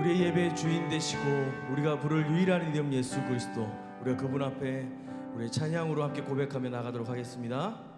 우리의 예배 주인 되시고 우리가 부를 유일한 이름 예수 그리스도 우리가 그분 앞에 우리의 찬양으로 함께 고백하며 나가도록 하겠습니다.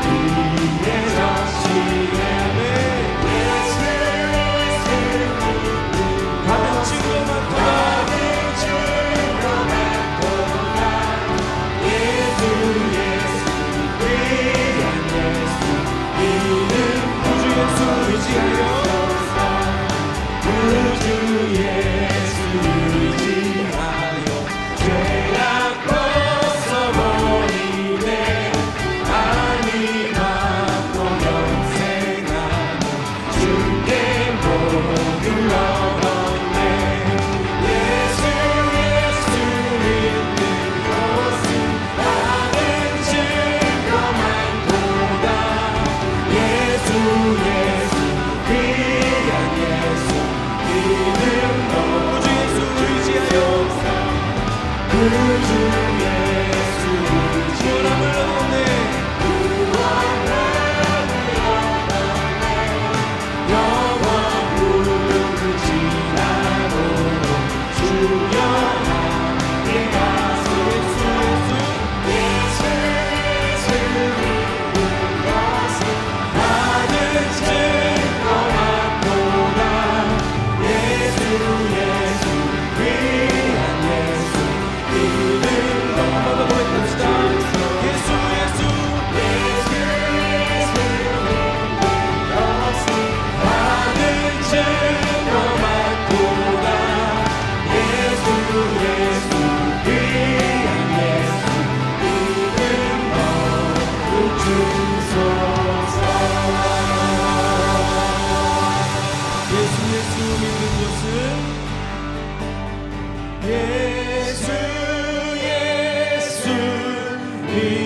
to peace.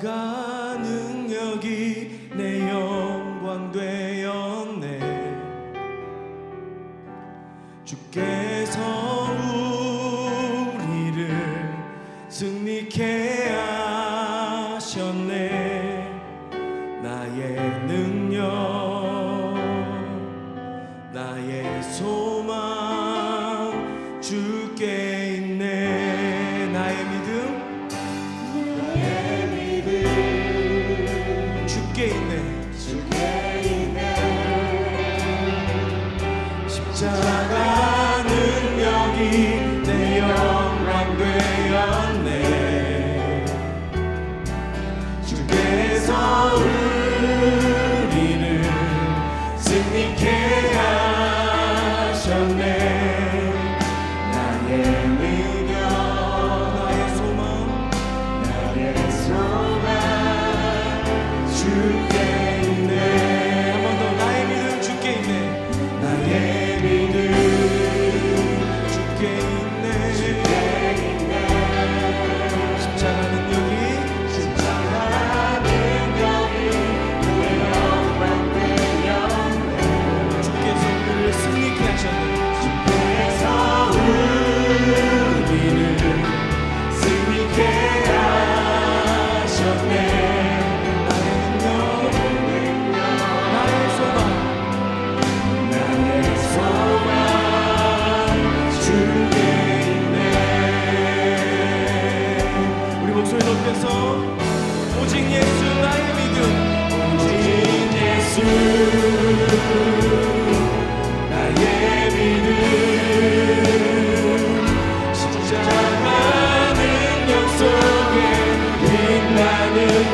사가 능력이 내 영광 되었네. 주께서 together.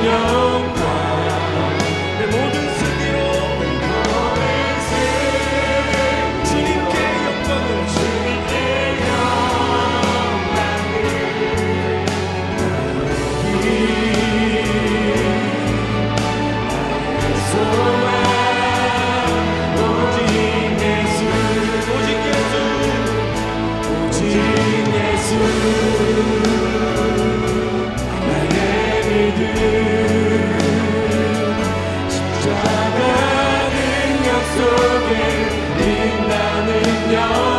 Señor. 십자가 능력 속에 빛나는 영.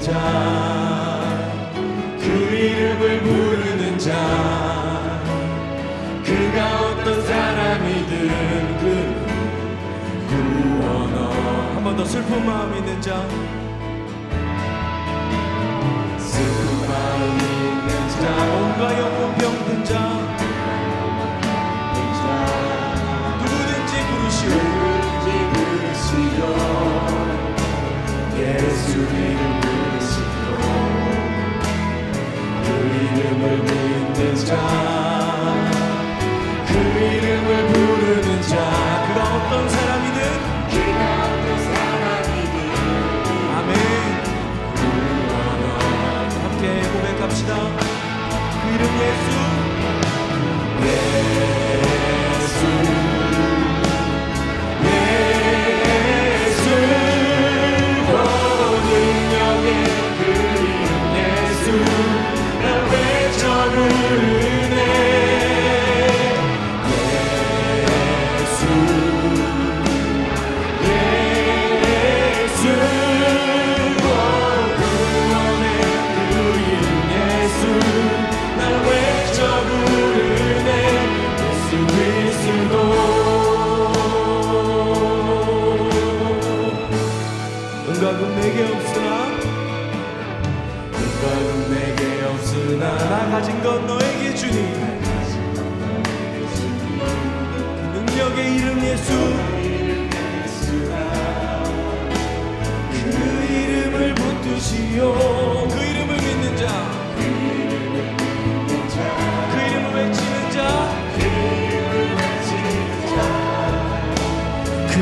자, 그 이름을 부르는 자, 그가 어떤 사람이든 그 구원어. 한번 더 슬픈 마음 있는 자, 슬픈 마음 있는 자, 온과 영혼 병든 자.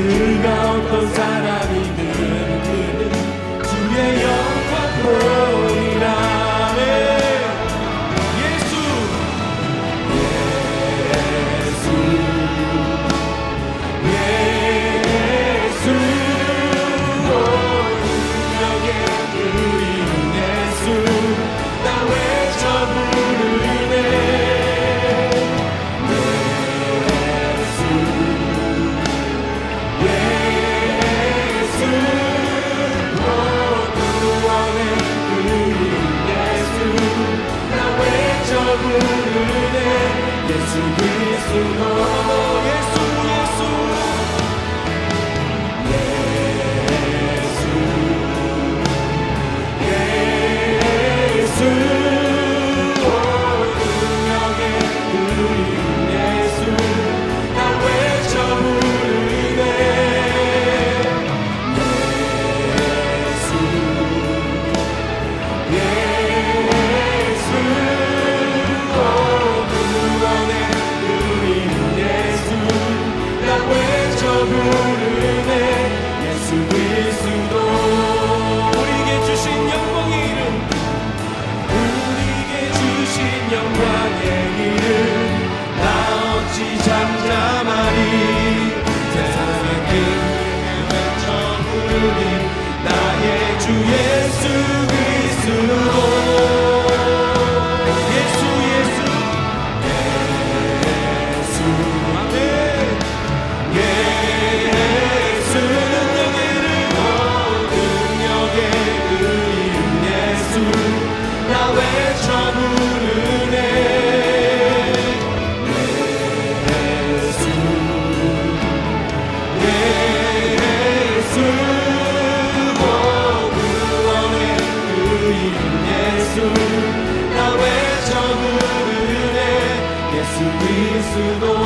즐거웠던 사랑. you, Lord. 잠잠하리 to the